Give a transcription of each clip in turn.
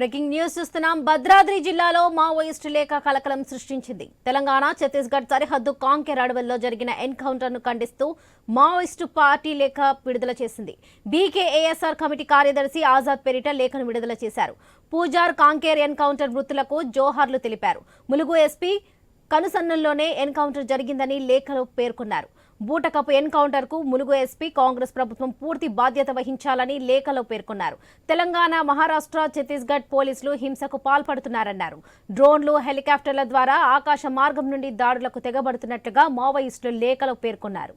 Breaking news చూస్తున్నాం. భద్రాద్రి జిల్లాలో Maoist లేఖ కలకలం సృష్టించింది. తెలంగాణ ఛత్తీస్గఢ్ సరిహద్దు కాంకేర్ అడవుల్లో జరిగిన ఎన్కౌంటర్ను ఖండిస్తూ మావోయిస్టు పార్టీ లేఖ విడుదల చేసింది. బీకేఏఎస్ఆర్ కమిటీ కార్యదర్శి ఆజాద్ పేరిట లేఖను విడుదల చేశారు. పూజార్ కాంకేర్ ఎన్కౌంటర్ మృతులకు జోహార్లు తెలిపారు. ములుగు ఎస్పీ కనుసన్నల్లోనే ఎన్కౌంటర్ జరిగిందని లేఖలో పేర్కొన్నారు. బూటకపు ఎన్కౌంటర్కు ములుగు ఎస్పీ కాంగ్రెస్ ప్రభుత్వం పూర్తి బాధ్యత వహించాలని లేఖలో పేర్కొన్నారు. తెలంగాణ మహారాష్ట్ర ఛత్తీస్గఢ్ పోలీసులు హింసకు పాల్పడుతున్నారన్నారు. డ్రోన్లు హెలికాప్టర్ల ద్వారా ఆకాశ మార్గం నుండి దాడులకు తెగబడుతున్నట్లుగా మావోయిస్టులు లేఖలో పేర్కొన్నారు.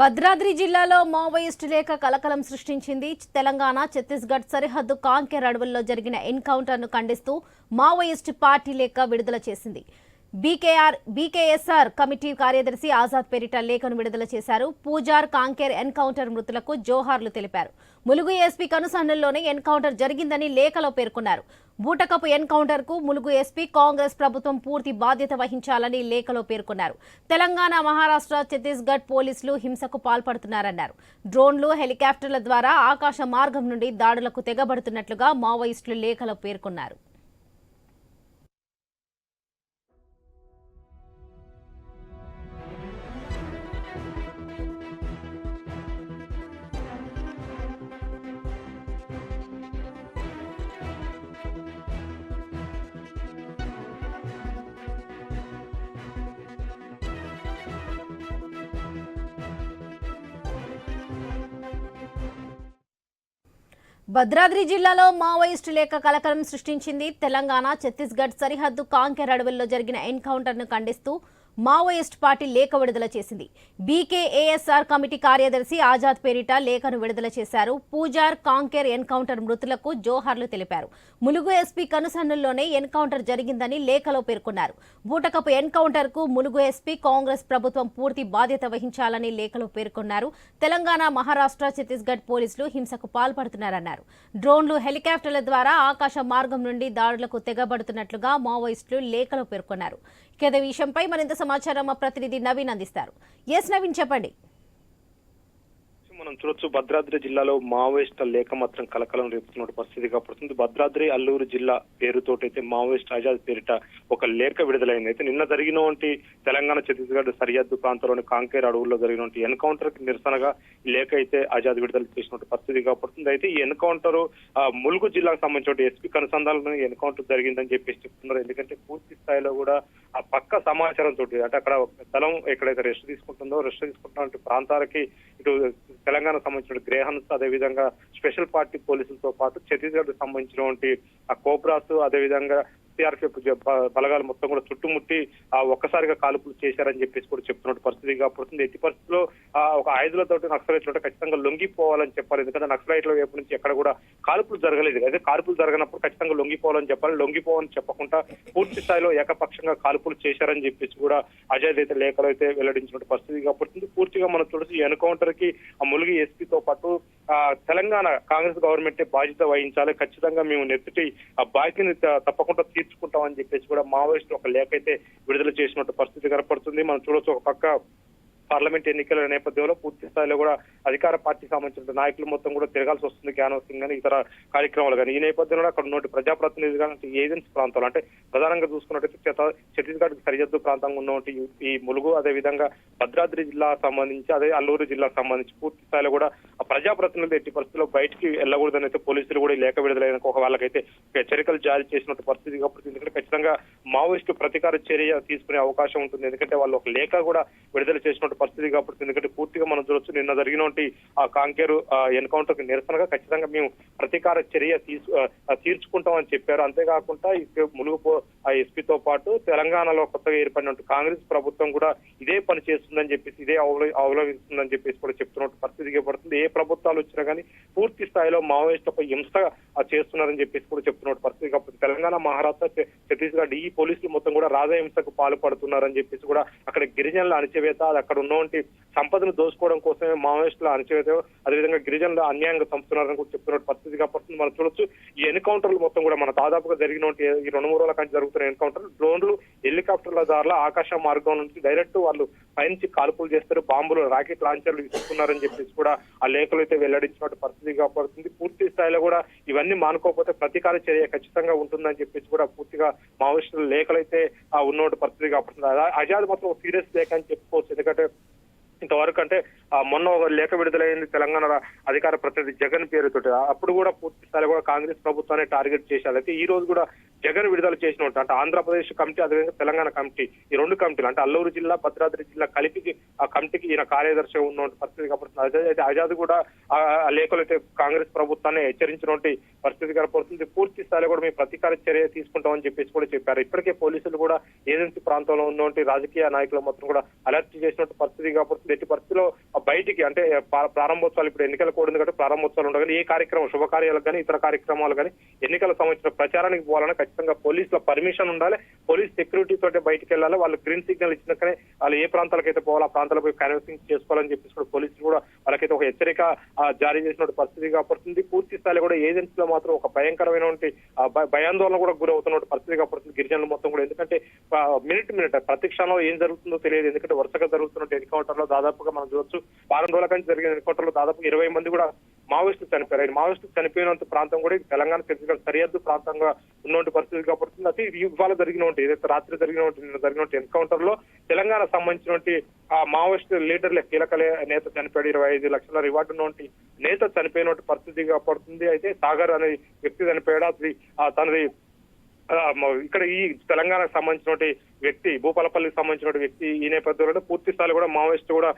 Bhadradri జిల్లాలో మావోయిస్టు లేఖ కలకలం సృష్టించింది. తెలంగాణ ఛత్తీస్గఢ్ సరిహద్దు కాంకేర్ అడవుల్లో జరిగిన ఎన్కౌంటర్ను ఖండిస్తూ మావోయిస్టు పార్టీ లేఖ విడుదల చేసింది. బీకేఆర్ బీకేఎస్ఆర్ కమిటీ కార్యదర్శి ఆజాద్ పేరిట లేఖను విడుదల చేశారు. పూజార్ కాంకేర్ ఎన్కౌంటర్ మృతులకు జోహార్లు తెలిపారు. ములుగు ఎస్పీ కనుసన్నల్లోనే ఎన్కౌంటర్ జరిగిందని లేఖలో పేర్కొన్నారు. బూటకపు ఎన్కౌంటర్కు ములుగు ఎస్పీ కాంగ్రెస్ ప్రభుత్వం పూర్తి బాధ్యత వహించాలని లేఖలో పేర్కొన్నారు. తెలంగాణ మహారాష్ట్ర ఛత్తీస్గఢ్ పోలీసులు హింసకు పాల్పడుతున్నారన్నారు. డ్రోన్లు హెలికాప్టర్ల ద్వారా ఆకాశ మార్గం నుండి దాడులకు తెగబడుతున్నట్లుగా మావోయిస్టులు లేఖలో పేర్కొన్నారు. భద్రాద్రి జిల్లాలో మావోయిస్టు లేక కలకలం సృష్టించింది. తెలంగాణ ఛత్తీస్గఢ్ సరిహద్దు కాంకెర్ అడవుల్లో జరిగిన ఎన్కౌంటర్ను ఖండిస్తూ మావోయిస్ట్ పార్టీ లేఖ విడుదల చేసింది. బీకేఏఎస్ఆర్ కమిటీ కార్యదర్శి ఆజాద్ పేరిట లేఖను విడుదల చేశారు. పూజార్ కాంకేర్ ఎన్కౌంటర్ మృతులకు జోహార్లు తెలిపారు. ములుగు ఎస్పీ కనుసన్నుల్లోనే ఎన్కౌంటర్ జరిగిందని లేఖలో పేర్కొన్నారు. బూటకపు ఎన్కౌంటర్కు ములుగు ఎస్పీ కాంగ్రెస్ ప్రభుత్వం పూర్తి బాధ్యత వహించాలని లేఖలో పేర్కొన్నారు. తెలంగాణ మహారాష్ట్ర ఛత్తీస్గఢ్ పోలీసులు హింసకు పాల్పడుతున్నారన్నారు. డ్రోన్లు హెలికాప్టర్ల ద్వారా ఆకాశ మార్గం నుండి దాడులకు తెగబడుతున్నట్లుగా మావోయిస్టులు లేఖలో పేర్కొన్నారు. ఇక విషయంపై మరింత సమాచారం మా ప్రతినిధి నవీన్ అందిస్తారు. ఎస్ నవీన్ చెప్పండి. మనం చూడొచ్చు భద్రాద్రి జిల్లాలో మావోయిస్టుల లేఖ మాత్రం కలకలం రేపుతున్న పరిస్థితి కాబడుతుంది భద్రాద్రి అల్లూరు జిల్లా పేరుతోటైతే మావోయిస్ట్ ఆజాద్ పేరిట ఒక లేఖ విడుదలైంది. అయితే నిన్న జరిగినటువంటి తెలంగాణ ఛత్తీస్గఢ్ సరిహద్దు ప్రాంతంలోని కాంకేర్ అడవుల్లో జరిగినటువంటి ఎన్కౌంటర్కి నిరసనగా లేఖ అయితే ఆజాద్ విడుదల చేసినటువంటి పరిస్థితి కాబడుతుంది అయితే ఈ ఎన్కౌంటర్ ములుగు జిల్లాకు సంబంధించిన ఎస్పీ కనుసంధానంలో ఎన్కౌంటర్ జరిగిందని చెప్పేసి చెప్తున్నారు. ఎందుకంటే పూర్తి స్థాయిలో కూడా ఆ పక్క సమాచారం తోటి అంటే అక్కడ స్థలం ఎక్కడైతే రెస్ట్ తీసుకుంటుందో రెస్ట్ తీసుకుంటున్న ప్రాంతాలకి ఇటు తెలంగాణ సంబంధించిన గ్రేహన్స్ అదేవిధంగా స్పెషల్ పార్టీ పోలీసులతో పాటు ఛత్తీస్గఢ్ సంబంధించినటువంటి ఆ కోబ్రాస్ అదేవిధంగా సిఆర్పిఎఫ్ బలగాలు మొత్తం కూడా చుట్టుముట్టి ఆ ఒక్కసారిగా కాల్పులు చేశారని చెప్పేసి కూడా చెప్తున్నట్టు పరిస్థితి కాబడుతుంది ఎట్టి పరిస్థితుల్లో ఆ ఒక ఆయుధులతో నక్సలైట్లు ఖచ్చితంగా లొంగిపోవాలని చెప్పాలి. ఎందుకంటే నక్సలైట్ల వైపు నుంచి ఎక్కడ కూడా కాల్పులు జరగలేదు. అదే కాల్పులు జరగనప్పుడు ఖచ్చితంగా లొంగిపోవాలని చెప్పాలి. లొంగిపోవాలని చెప్పకుండా పూర్తి స్థాయిలో ఏకపక్షంగా కాల్పులు చేశారని చెప్పేసి కూడా అజయ్ అయితే లేఖలు అయితే వెల్లడించినట్టు పరిస్థితి కాబడుతుంది పూర్తిగా మనం చూడొచ్చు ఎన్కౌంటర్కి ఆ ములుగు ఎస్పీతో పాటు తెలంగాణ కాంగ్రెస్ గవర్నమెంట్ బాధ్యత వహించాలి. ఖచ్చితంగా మేము నెత్తిటి ఆ బాధ్యతని తప్పకుండా తీర్చుకుంటామని చెప్పేసి కూడా మావోయిస్టులు ఒక లేఖ అయితే విడుదల చేసినట్టు పరిస్థితి కనపడుతుంది. మనం చూడొచ్చు ఒక పక్క పార్లమెంట్ ఎన్నికల నేపథ్యంలో పూర్తి స్థాయిలో కూడా అధికార పార్టీకి సంబంధించిన నాయకులు మొత్తం కూడా తిరగాల్సి వస్తుంది క్యాన్వాసింగ్ కానీ ఇతర కార్యక్రమాలు కానీ. ఈ నేపథ్యంలో అక్కడ ఉన్నటువంటి ప్రజాప్రతినిధి కానీ ఏజెన్సీ ప్రాంతాలు అంటే ప్రధానంగా చూసుకున్నట్టయితే ఛత్తీస్గఢ్ సరిహద్దు ప్రాంతంగా ఉన్నటువంటి ఈ- ములుగు అదే విధంగా భద్రాద్రి జిల్లా సంబంధించి అదే అల్లూరు జిల్లా సంబంధించి పూర్తి స్థాయిలో కూడా ఆ ప్రజాప్రతినిధులు ఎట్టి పరిస్థితుల్లో బయటికి వెళ్ళకూడదని అయితే పోలీసులు కూడా లేఖ విడుదలైన ఒక వాళ్ళకైతే హెచ్చరికలు జారీ చేసినట్టు పరిస్థితి కాబట్టి ఎందుకంటే ఖచ్చితంగా మావోయిస్టు ప్రతీకార చర్య తీసుకునే అవకాశం ఉంటుంది. ఎందుకంటే వాళ్ళు ఒక లేఖ కూడా విడుదల చేసినట్టు పరిస్థితి కాబట్టి ఎందుకంటే పూర్తిగా మనం చూడొచ్చు నిన్న జరిగినటువంటి ఆ కాంకేరు ఎన్కౌంటర్కు నిరసనగా ఖచ్చితంగా మేము ప్రతీకార చర్య తీసు తీర్చుకుంటామని చెప్పారు. అంతేకాకుండా ఇక ములుగు ఆ ఎస్పీతో పాటు తెలంగాణలో కొత్తగా ఏర్పడినట్టు కాంగ్రెస్ ప్రభుత్వం కూడా ఇదే పని చేస్తుందని చెప్పేసి ఇదే అవలంబిస్తుందని చెప్పేసి కూడా చెప్తున్నట్టు పరిస్థితి పడుతుంది ఏ ప్రభుత్వాలు వచ్చినా కానీ పూర్తి స్థాయిలో మావోయిస్టులపై హింస చేస్తున్నారని చెప్పేసి కూడా చెప్తున్నట్టు పరిస్థితి కాబట్టి తెలంగాణ మహారాష్ట్ర ఛ- ఛత్తీస్గఢ్ పోలీసులు మొత్తం కూడా రాజహింసకు పాల్పడుతున్నారని చెప్పేసి కూడా అక్కడ గిరిజనుల అణచివేత అది అక్కడ ఉన్నటువంటి సంపదను దోచుకోవడం కోసమే మావోయిస్టుల అణచివేత అదేవిధంగా గిరిజనులు అన్యాయంగా చంపుతున్నారని కూడా చెప్తున్నట్టు పరిస్థితి కాబట్టి మనం చూడొచ్చు ఈ ఎన్కౌంటర్లు మొత్తం కూడా మన దాదాపుగా జరిగినటువంటి ఈ రెండు మూడు రోజుల కంటే జరుగుతున్న ఎన్కౌంటర్ డ్రోన్లు హెలికాప్టర్ల ద్వారా ఆకాశ మార్గం నుంచి డైరెక్ట్ వాళ్ళు పైనుంచి కాల్పులు చేస్తారు బాంబులు రాకెట్ లాంచర్లు ఇస్తున్నారని చెప్పేసి కూడా ఆ లేఖలు అయితే వెల్లడించినట్టు పరిస్థితి కాబడుతుంది పూర్తి స్థాయిలో కూడా ఇవన్నీ మానుకోకపోతే ప్రతీకార చర్య ఖచ్చితంగా ఉంటుందని చెప్పేసి కూడా పూర్తిగా మావోయిస్టుల లేఖలు అయితే ఆ ఉన్నటువంటి పరిస్థితి కాబడుతుంది అజాద్ మాత్రం సీరియస్ లేఖ అని చెప్పుకోవచ్చు. ఎందుకంటే ఇంతవరకు అంటే ఆ మొన్న ఒక లేఖ విడుదలైంది తెలంగాణ అధికార ప్రతినిధి జగన్ పేరుతోటి. అప్పుడు కూడా పూర్తి స్థాయి కూడా కాంగ్రెస్ ప్రభుత్వాన్ని టార్గెట్ చేశారు. అయితే ఈ రోజు కూడా జగన్ విడుదల చేసినట్టు అంటే ఆంధ్రప్రదేశ్ కమిటీ అదేవిధంగా తెలంగాణ కమిటీ ఈ రెండు కమిటీలు అంటే అల్లూరు జిల్లా భద్రాద్రి జిల్లా కలిపి ఆ కమిటీకి ఈయన కార్యదర్శి ఉన్న పరిస్థితి కనపడుతుంది. అదే అయితే ఆజాద్ కూడా ఆ ఆ లేఖలు అయితే కాంగ్రెస్ ప్రభుత్వాన్ని హెచ్చరించినటువంటి పరిస్థితి కనపడుతుంది. పూర్తి స్థాయిలో కూడా మేము ప్రతీకార చర్య తీసుకుంటామని చెప్పేసి కూడా చెప్పారు. ఇప్పటికే పోలీసులు కూడా ఏజెన్సీ ప్రాంతంలో ఉన్నటువంటి రాజకీయ నాయకులు మొత్తం కూడా అలర్ట్ చేసినట్టు పరిస్థితి కాబట్టి ఎట్టి పరిస్థితిలో బయటికి అంటే ప్రారంభోత్సవాలు ఇప్పుడు ఎన్నికల కూడా కాబట్టి ప్రారంభోత్సవాలు ఉండవు కానీ ఏ కార్యక్రమం శుభకార్యాలకు కానీ ఇతర కార్యక్రమాలు కానీ ఎన్నికల సంబంధించిన ప్రచారానికి పోవాలన్నా ఖచ్చితంగా పోలీసుల పర్మిషన్ ఉండాలి. పోలీస్ సెక్యూరిటీ తోటి బయటికి వెళ్ళాలి. వాళ్ళు గ్రీన్ సిగ్నల్ ఇచ్చినాకనే వాళ్ళు ఏ ప్రాంతాలకైతే పోవాలో ఆ ప్రాంతాలకు కన్వెన్సింగ్ చేసుకోవాలని చెప్పేసి కూడా పోలీసులు కూడా వాళ్ళకైతే ఒక హెచ్చరిక జారీ చేసినట్టు పరిస్థితి కాబడుతుంది పూర్తి స్థాయిలో కూడా ఏజెన్సీలో మాత్రం ఒక భయంకరమైనటువంటి ఆ, భయాందోళన కూడా గురవుతున్నట్టు పరిస్థితి కాబడుతుంది గిరిజనులు మొత్తం కూడా. ఎందుకంటే మినిట్ మినిట్ ప్రతి క్షణంలో ఏం జరుగుతుందో తెలియదు. ఎందుకంటే వరుసగా జరుగుతున్న ఎన్కౌంటర్లో దాదాపుగా మనం చూడొచ్చు వారం రోజుల కంటే జరిగిన ఎన్కౌంటర్లో దాదాపు ఇరవై మంది కూడా మావోయిస్టులు చనిపోయారు. మావోయిస్టులు చనిపోయినంత ప్రాంతం కూడా తెలంగాణ ఛత్తీస్గఢ్ సరిహద్దు ప్రాంతంగా ఉన్నటువంటి పరిస్థితి కాబట్టి అది ఇవాళ జరిగినటువంటి ఏదైతే రాత్రి జరిగినటువంటి నిన్న జరిగినటువంటి ఎన్కౌంటర్లో తెలంగాణ సంబంధించినటువంటి ఆ మావోయిస్ట్ లీడర్ల కీలక నేత చనిపోయాడు. ఇరవై ఐదు లక్షల రివార్డు ఉన్నటువంటి నేత చనిపోయినటువంటి పరిస్థితి పడుతుంది అయితే సాగర్ అనే వ్యక్తి చనిపోయాడు. అది తనది ఇక్కడ ఈ తెలంగాణకు సంబంధించినటువంటి వ్యక్తి భూపాలపల్లికి సంబంధించిన వ్యక్తి ఈ నేపథ్యంలో పూర్తి స్థాయిలో కూడా మావోయిస్టు కూడా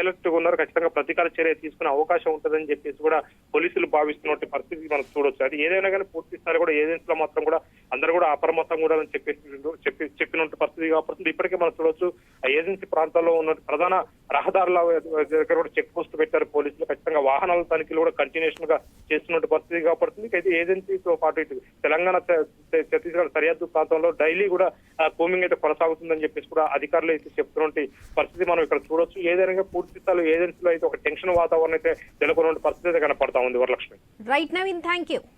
అలర్ట్గా ఉన్నారు. ఖచ్చితంగా ప్రతీకార చర్య తీసుకునే అవకాశం ఉంటుందని చెప్పేసి కూడా పోలీసులు భావిస్తున్నటువంటి పరిస్థితి మనం చూడొచ్చు. అది ఏదైనా కానీ పూర్తి స్థాయిలో కూడా ఏజెన్సీలో మాత్రం కూడా అందరూ కూడా అప్రమత్తం కూడా అని చెప్పేసి చెప్పి చెప్పినట్టు పరిస్థితి కాబట్టి ఇప్పటికే మనం చూడొచ్చు. ఆ ఏజెన్సీ ప్రాంతాల్లో ఉన్న ప్రధాన రహదారుల దగ్గర కూడా చెక్ పోస్ట్ పెట్టారు పోలీసులు. ఖచ్చితంగా వాహనాల తనిఖీలు కూడా కంటిన్యూషన్గా చేస్తున్నట్టు పరిస్థితి కాబట్టి అయితే ఏజెన్సీతో పాటు ఇటు తెలంగాణ ఛత్తీస్గఢ్ సరిహద్దు ప్రాంతంలో డైలీ కూడా కూమింగ్ అయితే కొనసాగుతుందని చెప్పేసి కూడా అధికారులు అయితే చెప్తున్నటువంటి పరిస్థితి మనం ఇక్కడ చూడొచ్చు. ఏదైనా పూర్తి స్థాయిలో ఏజెన్సీలో అయితే ఒక టెన్షన్ వాతావరణం అయితే నెలకొన్న పరిస్థితి అయితే కనపడతా ఉంది Varalakshmi. Right Naveen thank you